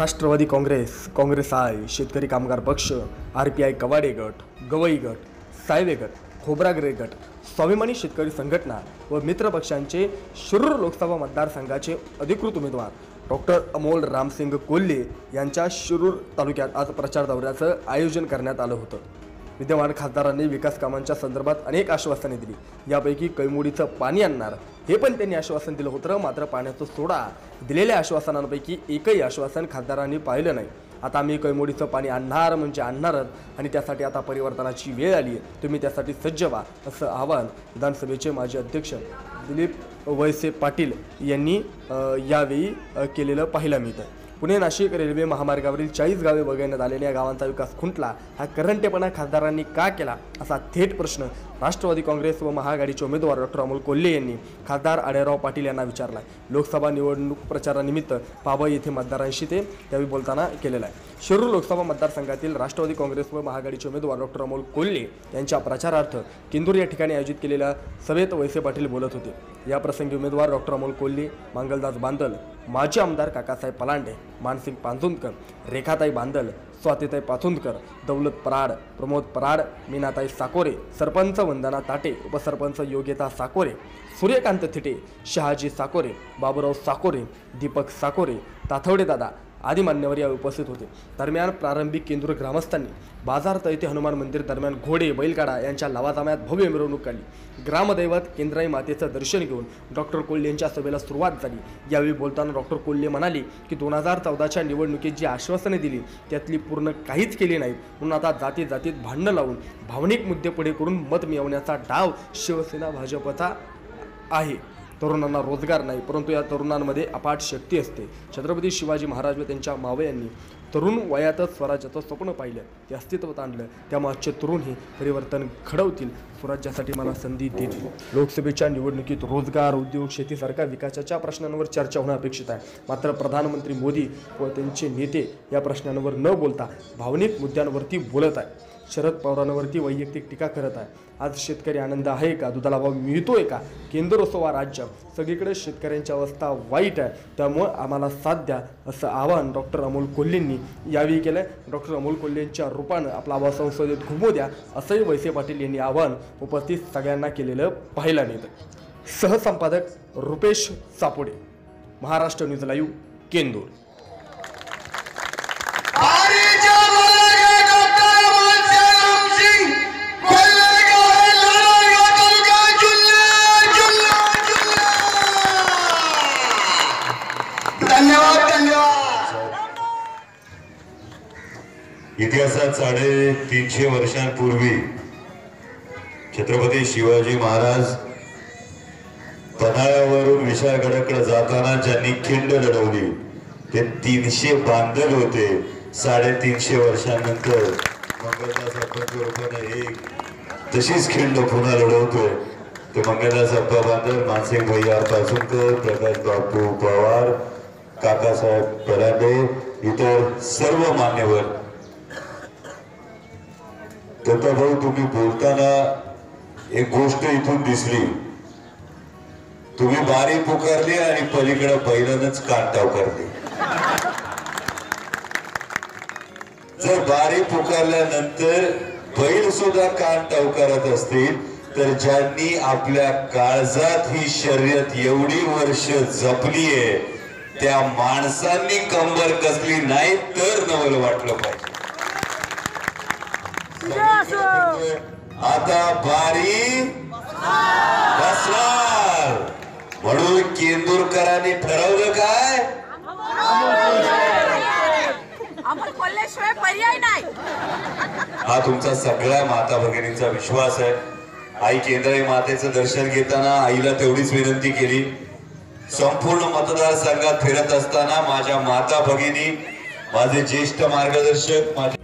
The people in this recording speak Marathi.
राष्ट्रवादी काँग्रेस काँग्रेस आय शेतकरी कामगार पक्ष आर पी आय कवाडे गट गवई गट सायवे गट खोब्रागरे गट स्वाभिमानी शेतकरी संघटना व मित्र पक्षांचे शिरूर लोकसभा मतदारसंघाचे अधिकृत उमेदवार डॉक्टर अमोल रामसिंग कोल्हे यांच्या शिरूर तालुक्यात आज प्रचार दौऱ्याचं आयोजन करण्यात आलं होतं. विद्यमान खासदारांनी विकास कामांच्या संदर्भात अनेक आश्वासने दिली. यापैकी कैमुडीचं पाणी आणणार हे पण त्यांनी आश्वासन दिलं होतं. मात्र पाण्याचा सोडा दिलेल्या आश्वासनांपैकी एकही आश्वासन खासदारांनी पाहिलं नाही. आता आम्ही कैमुडीचं पाणी आणणार म्हणजे आणणारच आणि त्यासाठी आता परिवर्तनाची वेळ आली आहे. तुम्ही त्यासाठी सज्ज व्हा असं आवाहन विधानसभेचे माजी अध्यक्ष दिलीप वैसे पाटील यांनी यावेळी केलेलं पाहायला मिळतं. पुणे नाशिक रेल्वे महामार्गावरील चाळीस गावे वगळण्यात आलेल्या गावांचा विकास खुंटला हा करंटेपणा खासदारांनी का केला असा थेट प्रश्न राष्ट्रवादी काँग्रेस व महाआघाडीचे उमेदवार डॉक्टर अमोल कोल्हे यांनी खासदार आडेराव पाटील यांना विचारला लोकसभा निवडणूक प्रचारानिमित्त पाबळ येथे मतदारांशी ते त्यावेळी बोलताना केलेला आहे. शिरूर लोकसभा मतदारसंघातील राष्ट्रवादी काँग्रेस व महाआघाडीचे उमेदवार डॉक्टर अमोल कोल्हे यांच्या प्रचारार्थ किंदूर या ठिकाणी आयोजित केलेल्या सभेत वैसे पाटील बोलत होते. या प्रसंगी उमेदवार डॉक्टर अमोल कोल्हे मांगलदास बांदल माजी आमदार काकासाहेब पलांडे मानसिंग पांझुंदकर रेखाताई बांदल स्वातीताई पाथुंदकर दौलत पराड प्रमोद पराड मीनाताई साकोरे सरपंच वंदना ताटे उपसरपंच योग्यता साकोरे सूर्यकांत थिटे शहाजी साकोरे बाबुराव साकोरे दीपक साकोरे ताथवडे दादा आदी मान्यवर यावेळी उपस्थित होते. दरम्यान प्रारंभिक केंद्र ग्रामस्थांनी बाजार येथे हनुमान मंदिर दरम्यान घोडे बैलगाडा यांच्या लावाजाम्यात भव्य मिरवणूक काढली. ग्रामदैवत केंद्राई मातेचं दर्शन घेऊन डॉक्टर कोल्हे यांच्या सभेला सुरुवात झाली. यावेळी बोलताना डॉक्टर कोल्हे म्हणाले की दोन हजार चौदाच्या निवडणुकीत जी आश्वासने दिली त्यातली पूर्ण काहीच केली नाहीत. म्हणून आता जाती जातीत भांडणं लावून भावनिक मुद्दे पुढे करून मत मिळवण्याचा डाव शिवसेना भाजपचा आहे. तरुणांना रोजगार नाही परंतु या तरुणांमध्ये अपाट शक्ती असते. छत्रपती शिवाजी महाराज व त्यांच्या मावयांनी तरुण वयातच स्वराज्याचं स्वप्न पाहिलं ते अस्तित्वात आणलं. त्यामुळे आजचे तरुण हे परिवर्तन घडवतील. स्वराज्यासाठी मला संधी देतील. लोकसभेच्या निवडणुकीत रोजगार उद्योग शेतीसारख्या विकासाच्या प्रश्नांवर चर्चा होणं अपेक्षित आहे. मात्र प्रधानमंत्री मोदी व त्यांचे नेते या प्रश्नांवर न बोलता भावनिक मुद्द्यांवरती बोलत आहे शरद पवारांवरती वैयक्तिक टीका करत आहे आज शेतकरी आनंद आहे का? दुधाला भाव मिळतोय का? केंद्र असो वा राज्य. सगळीकडे शेतकऱ्यांची अवस्था वाईट आहे. त्यामुळं आम्हाला साथ द्या असं आवाहन डॉक्टर अमोल कोल्हेंनी यावेळी केलं आहे डॉक्टर अमोल कोल्हेंच्या रूपानं आपला आवाज संसदेत घुमू द्या असंही वैसे पाटील यांनी आवाहन उपस्थित सगळ्यांना केलेलं पाहायला मिळतं सहसंपादक रुपेश सापोडे महाराष्ट्र न्यूज लाईव्ह केंदूर. इतिहासात साडेतीनशे वर्षांपूर्वी छत्रपती शिवाजी महाराज पन्हाळ्यावरून विशाळगडाकडे जाताना ज्यांनी खिंड लढवली ते तीनशे बांधल होते. साडेतीनशे वर्षानंतर मंगलदास अप्पांच्या एक तशीच खिंड पुन्हा लढवतोय. ते मंगलदास अप्पा बांधल मानसिंग भैया पासूनकर प्रकाश बापू पवार काकासाहेब पराडे इतर सर्व मान्यवर. दत्ता भाऊ तुम्ही बोलताना एक गोष्ट इथून दिसली. तुम्ही बारी पुकारली आणि पलीकडे बैलानच कांटाव करली. जर बारी पुकारल्यानंतर बैल सुद्धा कांटाव करत असतील तर ज्यांनी आपल्या काळजात ही शर्यत एवढी वर्ष जपलीये त्या माणसांनी कंबर कसली नाही तर नवल वाटलं पाहिजे. आता बारी बसणार. म्हणून केंदूरकरांनी ठरवलं काय? पर्याय नाही. हा तुमचा सगळ्या माता भगिनींचा विश्वास आहे. आई केंद्राई मातेचं दर्शन घेताना आईला तेवढीच विनंती केली. संपूर्ण मतदारसंघात फिरत असताना माझ्या माता भगिनी माझे ज्येष्ठ मार्गदर्शक माझे